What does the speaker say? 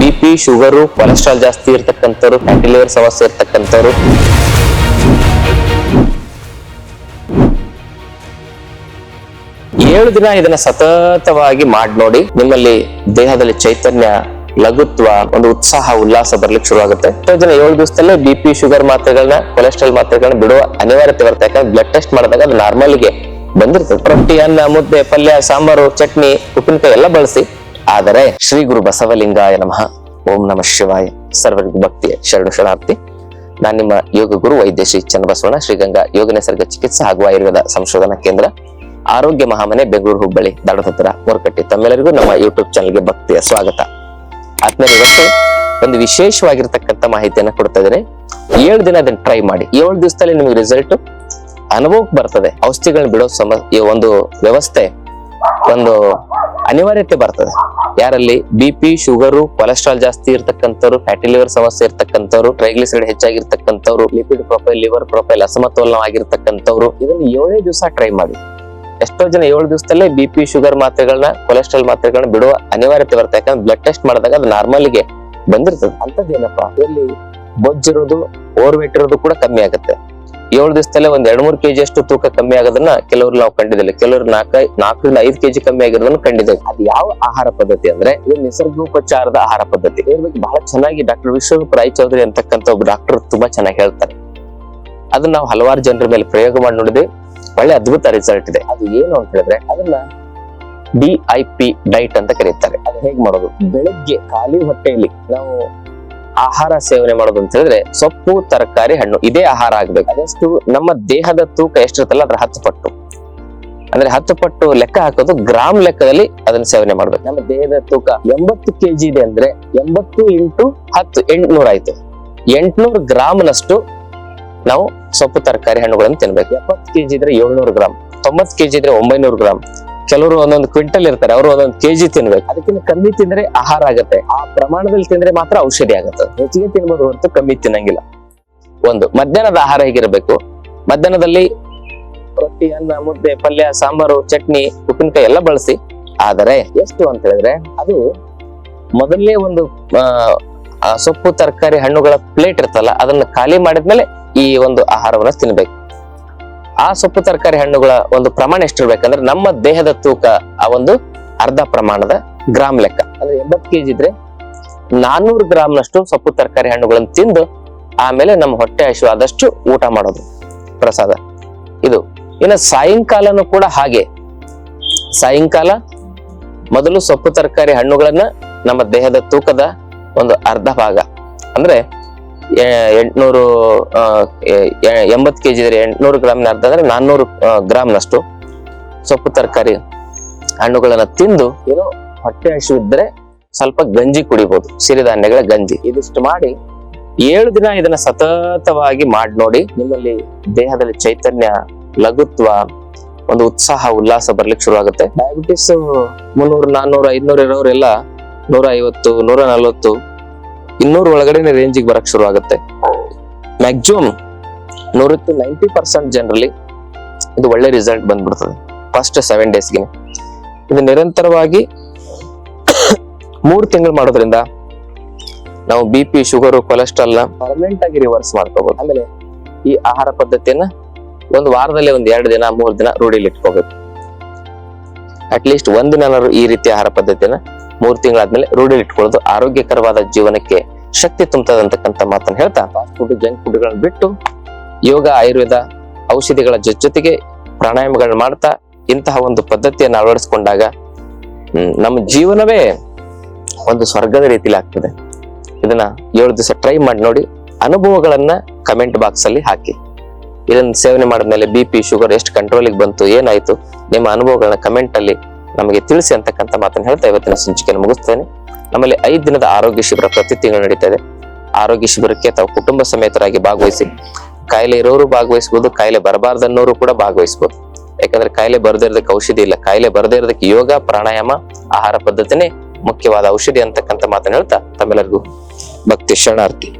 B P sugar cholesterol ಜಾಸ್ತಿ ಇರ್ತಕ್ಕಂಥವ್ರು fatty ಸಮಸ್ಯೆ ಇರ್ತಕ್ಕಂಥವ್ರು. ಏಳು ದಿನ ಇದನ್ನ ಸತತವಾಗಿ ಮಾಡಿ ನೋಡಿ, ನಿಮ್ಮಲ್ಲಿ ದೇಹದಲ್ಲಿ ಚೈತನ್ಯ, ಲಘುತ್ವ, ಒಂದು ಉತ್ಸಾಹ, ಉಲ್ಲಾಸ ಬರ್ಲಿಕ್ಕೆ ಶುರು ಆಗುತ್ತೆ ದಿನ ಏಳು ದಿವಸದಲ್ಲೇ ಬಿ ಪಿ ಶುಗರ್ ಮಾತ್ರೆಗಳನ್ನ ಕೊಲೆಸ್ಟ್ರಾಲ್ ಮಾತ್ರೆಗಳನ್ನ ಬಿಡುವ ಅನಿವಾರ್ಯತೆ ಬರುತ್ತೆ. ಯಾಕಂದ್ರೆ ಬ್ಲಡ್ ಟೆಸ್ಟ್ ಮಾಡಿದಾಗ ಅದು ನಾರ್ಮಲ್ಗೆ ಬಂದಿರ್ತದೆ ರೊಟ್ಟಿ, ಅನ್ನ, ಮುದ್ದೆ, ಪಲ್ಯ, ಸಾಂಬಾರು, ಚಟ್ನಿ, ಉಪ್ಪಿನಕಾಯಿ ಎಲ್ಲ ಬಳಸಿ. ಆದರೆ ಶ್ರೀ ಗುರು ಬಸವಲಿಂಗಾಯ ನಮಃ. ಓಂ ನಮಃ ಶಿವಾಯ. ಸರ್ವರಿಗೂ ಭಕ್ತಿಯ ಶರಣು, ಶರಣಾರ್ಥಿ. ನಾನು ನಿಮ್ಮ ಯೋಗ ಗುರು ವೈದ್ಯ ಶ್ರೀ ಚನ್ನಬಸವಣ್ಣ, ಶ್ರೀಗಂಗಾ ಯೋಗ ನಿಸರ್ಗ ಚಿಕಿತ್ಸಾ ಹಾಗೂ ಆಯುರ್ವೇದ ಸಂಶೋಧನಾ ಕೇಂದ್ರ, ಆರೋಗ್ಯ ಮಹಾಮನೆ, ಬೆಂಗಳೂರು, ಹುಬ್ಬಳ್ಳಿ ದಾಡದ ಹತ್ರ ತಮ್ಮೆಲ್ಲರಿಗೂ ನಮ್ಮ ಯೂಟ್ಯೂಬ್ ಚಾನಲ್ಗೆ ಭಕ್ತಿಯ ಸ್ವಾಗತ. ಆದ್ಮೇಲೆ ಇವತ್ತು ಒಂದು ವಿಶೇಷವಾಗಿರ್ತಕ್ಕಂಥ ಮಾಹಿತಿಯನ್ನ ಕೊಡ್ತಾ ಇದ್ದೇನೆ. ಏಳು ದಿನ ಅದನ್ನ ಟ್ರೈ ಮಾಡಿ. ಏಳು ದಿವಸದಲ್ಲಿ ನಿಮಗೆ ರಿಸಲ್ಟ್ ಅನುಭವಕ್ಕೆ ಬರ್ತದೆ. ಔಷಧಿಗಳನ್ನ ಬಿಡೋ ಸಮ, ಒಂದು ವ್ಯವಸ್ಥೆ, ಒಂದು ಅನಿವಾರ್ಯತೆ ಬರ್ತದೆ. ಯಾರಲ್ಲಿ ಬಿ ಪಿ ಶುಗರು ಕೊಲೆಸ್ಟ್ರಾಲ್ ಜಾಸ್ತಿ ಇರತಕ್ಕಂಥವ್ರು ಫ್ಯಾಟಿ ಲಿವರ್ ಸಮಸ್ಯೆ ಇರತಕ್ಕಂಥವ್ರು ಟ್ರೈಗ್ಲಿಸರೈಡ್ ಹೆಚ್ಚಾಗಿರ್ತಕ್ಕಂಥವ್ರು ಲಿಪಿಡ್ ಪ್ರೊಫೈಲ್ ಲಿವರ್ ಪ್ರೊಫೈಲ್ ಅಸಮತೋಲನವಾಗಿರ್ತಕ್ಕಂಥವ್ರು, ಇದನ್ನ ಏಳೇ ದಿವಸ ಟ್ರೈ ಮಾಡಿ. ಎಷ್ಟೋ ಜನ ಏಳು ದಿವಸದಲ್ಲೇ ಬಿ ಪಿ ಶುಗರ್ ಮಾತ್ರೆಗಳನ್ನ ಕೊಲೆಸ್ಟ್ರಾಲ್ ಮಾತ್ರೆಗಳನ್ನ ಬಿಡುವ ಅನಿವಾರ್ಯತೆ ಬರುತ್ತೆ. ಯಾಕಂದ್ರೆ ಬ್ಲಡ್ ಟೆಸ್ಟ್ ಮಾಡಿದಾಗ ಅದು ನಾರ್ಮಲ್ಗೆ ಬಂದಿರ್ತದೆ. ಅಂತದ್ದೇನಪ್ಪ ಇಲ್ಲಿ ಬೊಜ್ಜಿರೋದು ಓವರ್ ವೇಟ್ ಇರೋದು ಕೂಡ ಕಮ್ಮಿ ಆಗುತ್ತೆ. ಏಳು ದಿವಸದಲ್ಲೇ ಒಂದ್ ಎರಡ್ ಮೂರ್ ಕೆಜಿ ಅಷ್ಟು ತೂಕ ಕಮ್ಮಿ ಆಗೋದನ್ನ ಕೆಲವರು ನಾವು ಕಂಡಿದ್ದಿಲ್ಲ. ಕೆಲವರು ನಾಲ್ಕ, ನಾಲ್ಕರಿಂದ ಐದು ಕೆಜಿ ಕಮ್ಮಿ ಆಗಿರೋದನ್ನ ಕಂಡಿದ್ದೇವೆ. ಅದು ಯಾವ ಆಹಾರ ಪದ್ಧತಿ ಅಂದ್ರೆ ಇದು ನಿಸರ್ಗೋಪಚಾರದ ಆಹಾರ ಪದ್ಧತಿ. ಇದ್ರ ಬಹಳ ಚೆನ್ನಾಗಿ ಡಾಕ್ಟರ್ ವಿಶ್ವರೂಪ್ ರಾಯ್ ಚೌಧರಿ ಅಂತಕ್ಕಂಥ ಒಬ್ಬ ಡಾಕ್ಟರ್ ತುಂಬಾ ಚೆನ್ನಾಗಿ ಹೇಳ್ತಾರೆ. ಅದನ್ನ ನಾವು ಹಲವಾರು ಜನರ ಮೇಲೆ ಪ್ರಯೋಗ ಮಾಡಿ ನೋಡಿದ್ವಿ. ಒಳ್ಳೆ ಅದ್ಭುತ ರಿಸಲ್ಟ್ ಇದೆ. ಅದು ಏನು ಅಂತ ಹೇಳಿದ್ರೆ ಅದನ್ನ ಡಿ ಐ ಪಿ ಡೈಟ್ ಅಂತ ಕರೀತಾರೆ. ಅದು ಹೇಗ್ ಮಾಡೋದು? ಬೆಳಗ್ಗೆ ಖಾಲಿ ಹೊಟ್ಟೆಯಲ್ಲಿ ನಾವು ಆಹಾರ ಸೇವನೆ ಮಾಡೋದು ಅಂತ ಹೇಳಿದ್ರೆ ಸೊಪ್ಪು, ತರಕಾರಿ, ಹಣ್ಣು ಇದೇ ಆಹಾರ ಆಗ್ಬೇಕು. ಅದಷ್ಟು ನಮ್ಮ ದೇಹದ ತೂಕ ಎಷ್ಟಿರುತ್ತಲ್ಲ ಅದ್ರ ಹತ್ತು ಪಟ್ಟು. ಅಂದ್ರೆ ಹತ್ತು ಪಟ್ಟು ಲೆಕ್ಕ ಹಾಕೋದು ಗ್ರಾಮ್ ಲೆಕ್ಕದಲ್ಲಿ ಅದನ್ನ ಸೇವನೆ ಮಾಡ್ಬೇಕು. ನಮ್ಮ ದೇಹದ ತೂಕ ಎಂಬತ್ತು ಕೆಜಿ ಇದೆ ಅಂದ್ರೆ ಎಂಬತ್ತು ಇಂಟು ಹತ್ತು, ಎಂಟ್ನೂರ ಆಯ್ತು. ಎಂಟ್ನೂರು ಗ್ರಾಮ್ನಷ್ಟು ನಾವು ಸೊಪ್ಪು, ತರಕಾರಿ, ಹಣ್ಣುಗಳನ್ನು ತಿನ್ಬೇಕು. ಎಪ್ಪತ್ತು ಕೆಜಿ ಇದ್ರೆ ಏಳ್ನೂರು ಗ್ರಾಮ್ ತೊಂಬತ್ತು ಕೆಜಿ ಇದ್ರೆ ಒಂಬೈನೂರು ಗ್ರಾಮ್ ಕೆಲವರು ಒಂದೊಂದು ಕ್ವಿಂಟಲ್ ಇರ್ತಾರೆ, ಅವರು ಒಂದೊಂದು ಕೆಜಿ ತಿನ್ಬೇಕು. ಅದಕ್ಕಿಂತ ಕಮ್ಮಿ ತಿಂದ್ರೆ ಆಹಾರ ಆಗತ್ತೆ. ಆ ಪ್ರಮಾಣದಲ್ಲಿ ತಿಂದ್ರೆ ಮಾತ್ರ ಔಷಧಿ ಆಗುತ್ತೆ. ಹೆಚ್ಚಿಗೆ ತಿನ್ಬೋದು ಹೊರತು ಕಮ್ಮಿ ತಿನ್ನಂಗಿಲ್ಲ. ಒಂದು, ಮಧ್ಯಾಹ್ನದ ಆಹಾರ ಹೇಗಿರಬೇಕು? ಮಧ್ಯಾಹ್ನದಲ್ಲಿ ರೊಟ್ಟಿ, ಅನ್ನ, ಮುದ್ದೆ, ಪಲ್ಯ, ಸಾಂಬಾರು, ಚಟ್ನಿ, ಉಪ್ಪಿನಕಾಯಿ ಎಲ್ಲ ಬಳಸಿ. ಆದರೆ ಎಷ್ಟು ಅಂತ ಹೇಳಿದ್ರೆ ಅದು ಮೊದಲನೇ ಒಂದು ಸೊಪ್ಪು, ತರಕಾರಿ, ಹಣ್ಣುಗಳ ಪ್ಲೇಟ್ ಇರ್ತಲ್ಲ, ಅದನ್ನ ಖಾಲಿ ಮಾಡಿದ್ಮೇಲೆ ಈ ಒಂದು ಆಹಾರವನ್ನ ತಿನ್ಬೇಕು. ಆ ಸೊಪ್ಪು ತರಕಾರಿ ಹಣ್ಣುಗಳ ಒಂದು ಪ್ರಮಾಣ ಎಷ್ಟಿರ್ಬೇಕಂದ್ರೆ ನಮ್ಮ ದೇಹದ ತೂಕ ಆ ಒಂದು ಅರ್ಧ ಪ್ರಮಾಣದ ಗ್ರಾಮ್ ಲೆಕ್ಕ. ಅಂದ್ರೆ ಎಂಬತ್ತು ಕೆಜಿ ಇದ್ರೆ ನಾನ್ನೂರು ಗ್ರಾಮ್ನಷ್ಟು ಸೊಪ್ಪು ತರಕಾರಿ ಹಣ್ಣುಗಳನ್ನು ತಿಂದು ಆಮೇಲೆ ನಮ್ಮ ಹೊಟ್ಟೆ ಹಸಿವು ಆದಷ್ಟು ಊಟ ಮಾಡೋದು ಪ್ರಸಾದ. ಇದು ಇನ್ನು ಸಾಯಂಕಾಲನೂ ಕೂಡ ಹಾಗೆ. ಸಾಯಂಕಾಲ ಮೊದಲು ಸೊಪ್ಪು ತರಕಾರಿ ಹಣ್ಣುಗಳನ್ನ ನಮ್ಮ ದೇಹದ ತೂಕದ ಒಂದು ಅರ್ಧ ಭಾಗ. ಅಂದ್ರೆ ಎಂಟ್ನೂರು ಎಂಬತ್ತು ಎ- ಜಿ ಇದ್ರೆ ಎಂಟ್ನೂರು ಗ್ರಾಮ್ನ ಅರ್ಧ ಅಂದ್ರೆ ನಾನ್ನೂರು ಗ್ರಾಮ್ನಷ್ಟು ಸೊಪ್ಪು, ತರಕಾರಿ ಹಣ್ಣುಗಳನ್ನ ತಿಂದು ಏನೋ ಹೊಟ್ಟೆ ಹಸಿವಿದ್ರೆ ಸ್ವಲ್ಪ ಗಂಜಿ ಕುಡಿಬಹುದು ಸಿರಿಧಾನ್ಯಗಳ ಗಂಜಿ. ಇದಿಷ್ಟು ಮಾಡಿ ಏಳು ದಿನ ಇದನ್ನ ಸತತವಾಗಿ ಮಾಡಿ ನೋಡಿ ನಿಮ್ಮಲ್ಲಿ ದೇಹದಲ್ಲಿ ಚೈತನ್ಯ, ಲಘುತ್ವ, ಒಂದು ಉತ್ಸಾಹ, ಉಲ್ಲಾಸ ಬರ್ಲಿಕ್ಕೆ ಶುರು ಆಗುತ್ತೆ ಡಯಾಬಿಟಿಸ್ ಮುನ್ನೂರು, ನಾನ್ನೂರು, ಐದ್ನೂರು ಇರೋರೆಲ್ಲ ನೂರ ಐವತ್ತು ನೂರ ನಲ್ವತ್ತು ಇನ್ನೂರು ಒಳಗಡೆ ರೇಂಜಿಗೆ ಬರಕ್ ಶುರು ಆಗುತ್ತೆ ಮ್ಯಾಕ್ಸಿಮಮ್ ನೂರತ್ತು ನೈಂಟಿ ಪರ್ಸೆಂಟ್ ಜನರಲ್ಲಿ ಇದು ಒಳ್ಳೆ ರಿಸಲ್ಟ್ ಬಂದ್ಬಿಡ್ತದೆ ಫಸ್ಟ್ ಸೆವೆನ್ ಡೇಸ್ಗೆ ಇದು ನಿರಂತರವಾಗಿ ಮೂರು ತಿಂಗಳು ಮಾಡೋದ್ರಿಂದ ನಾವು B P sugar cholesterol permanent ಆಗಿ ರಿವರ್ಸ್ ಮಾಡ್ಕೋಬಹುದು ಆಮೇಲೆ ಈ ಆಹಾರ ಪದ್ಧತಿಯನ್ನ ಒಂದು ವಾರದಲ್ಲಿ ಒಂದ್ ಎರಡು ದಿನ, ಮೂರು ದಿನ ರೂಢಿಲಿ ಇಟ್ಕೋಬೇಕು. ಅಟ್ಲೀಸ್ಟ್ ಒಂದಿನಾರು ಈ ರೀತಿ ಆಹಾರ ಪದ್ಧತಿಯನ್ನ ಮೂರು ತಿಂಗಳಾದ್ಮೇಲೆ ರೂಢಿಲಿ ಇಟ್ಕೊಳ್ಳೋದು ಆರೋಗ್ಯಕರವಾದ ಜೀವನಕ್ಕೆ ಶಕ್ತಿ ತುಂಬುತ್ತದೆ ಅಂತಕ್ಕಂಥ ಮಾತನ್ನ ಹೇಳ್ತಾ ಫಾಸ್ಟ್ ಫುಡ್ ಜಂಕ್ ಫುಡ್ಗಳನ್ನ ಬಿಟ್ಟು ಯೋಗ, ಆಯುರ್ವೇದ, ಔಷಧಿಗಳ ಜೊತೆ ಜೊತೆಗೆ ಪ್ರಾಣಾಯಾಮಗಳನ್ನ ಮಾಡ್ತಾ ಇಂತಹ ಒಂದು ಪದ್ಧತಿಯನ್ನು ಅಳವಡಿಸಿಕೊಂಡಾಗ ನಮ್ಮ ಜೀವನವೇ ಒಂದು ಸ್ವರ್ಗದ ರೀತಿಲಿ ಆಗ್ತದೆ. ಇದನ್ನ ಏಳು ದಿವಸ ಟ್ರೈ ಮಾಡಿ ನೋಡಿ, ಅನುಭವಗಳನ್ನ ಕಮೆಂಟ್ ಬಾಕ್ಸ್ ಅಲ್ಲಿ ಹಾಕಿ. ಇದನ್ನ ಸೇವನೆ ಮಾಡಿದ್ಮೇಲೆ ಬಿ ಪಿ ಶುಗರ್ ಎಷ್ಟು ಕಂಟ್ರೋಲಿಗೆ ಬಂತು, ಏನಾಯ್ತು, ನಿಮ್ಮ ಅನುಭವಗಳನ್ನ ಕಮೆಂಟ್ ಅಲ್ಲಿ ನಮಗೆ ತಿಳಿಸಿ ಅಂತಕ್ಕಂಥ ಮಾತನ್ನು ಹೇಳ್ತಾ ಇವತ್ತಿನ ಸಂಚಿಕೆಯನ್ನು ಮುಗಿಸ್ತೇನೆ. ನಮ್ಮಲ್ಲಿ ಐದು ದಿನದ ಆರೋಗ್ಯ ಶಿಬಿರ ಪ್ರತಿ ತಿಂಗಳು ನಡೀತಾ ಇದೆ. ಆರೋಗ್ಯ ಶಿಬಿರಕ್ಕೆ ತಾವು ಕುಟುಂಬ ಸಮೇತರಾಗಿ ಭಾಗವಹಿಸಿ, ಕಾಯಿಲೆ ಇರೋರು ಭಾಗವಹಿಸಬಹುದು ಕಾಯಿಲೆ ಬರಬಾರ್ದನ್ನೋರು ಕೂಡ ಭಾಗವಹಿಸಬಹುದು ಯಾಕಂದ್ರೆ ಕಾಯಿಲೆ ಬರದೇ ಇರೋದಕ್ಕೆ ಔಷಧಿ ಇಲ್ಲ. ಕಾಯಿಲೆ ಬರದೇ ಇರೋದಕ್ಕೆ ಯೋಗ, ಪ್ರಾಣಾಯಾಮ, ಆಹಾರ ಪದ್ಧತಿನೇ ಮುಖ್ಯವಾದ ಔಷಧಿ ಅಂತಕ್ಕಂಥ ಮಾತನ್ನು ಹೇಳ್ತಾ ತಮ್ಮೆಲ್ಲರಿಗೂ ಭಕ್ತಿ ಶರಣಾರ್ಥಿ.